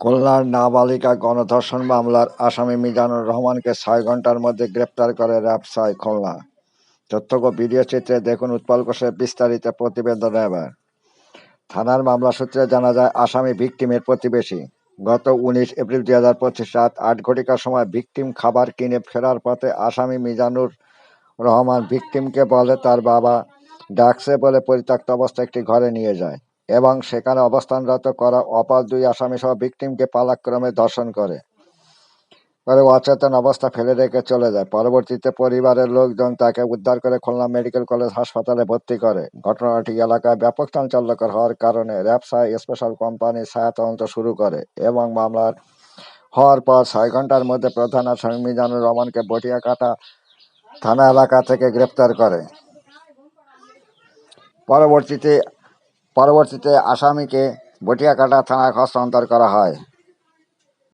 খুলনার নাবালিকা গণধর্ষণ মামলার আসামি মিজানুর রহমানকে ছয় ঘণ্টার মধ্যে গ্রেপ্তার করে র্যাব ছয় খুলনা। তথ্য ভিডিও চিত্রে দেখুন উৎপল ঘোষের বিস্তারিত প্রতিবেদন এবার। থানার মামলা সূত্রে জানা যায়, আসামি ভিকটিমের প্রতিবেশী। গত উনিশ এপ্রিল দুই হাজার পঁচিশ রাত আট ঘটিকার সময় ভিকটিম খাবার কিনে ফেরার পথে আসামি মিজানুর রহমান ভিকটিমকে বলে তার বাবা ডাকছে বলে পরিত্যক্ত অবস্থায় একটি ঘরে নিয়ে যায়। এবং সেখানে অবস্থানরত করা অপর দুই আসামি সহ ভিকটিমকে পালাক্রমে ধর্ষণ করে। পরে অচেতন অবস্থা ফেলে রেখে চলে যায়। পরবর্তীতে পরিবারের লোকজন তাকে উদ্ধার করে খুলনা মেডিকেল কলেজ হাসপাতালে ভর্তি করে। ঘটনাটি এলাকায় ব্যাপক চাঞ্চল্যকর হওয়ার কারণে র্যাবসা স্পেশাল কোম্পানি ছায়া তদন্ত শুরু করে এবং মামলার হওয়ার পর ছয় ঘণ্টার মধ্যে প্রধান আসামি মিজানুর রহমানকে বটিয়াকাটা থানা এলাকা থেকে গ্রেপ্তার করে। পরবর্তীতে পরবর্তীতে আসামিকে বটিয়াকাটা থানায় হস্তান্তর করা হয়।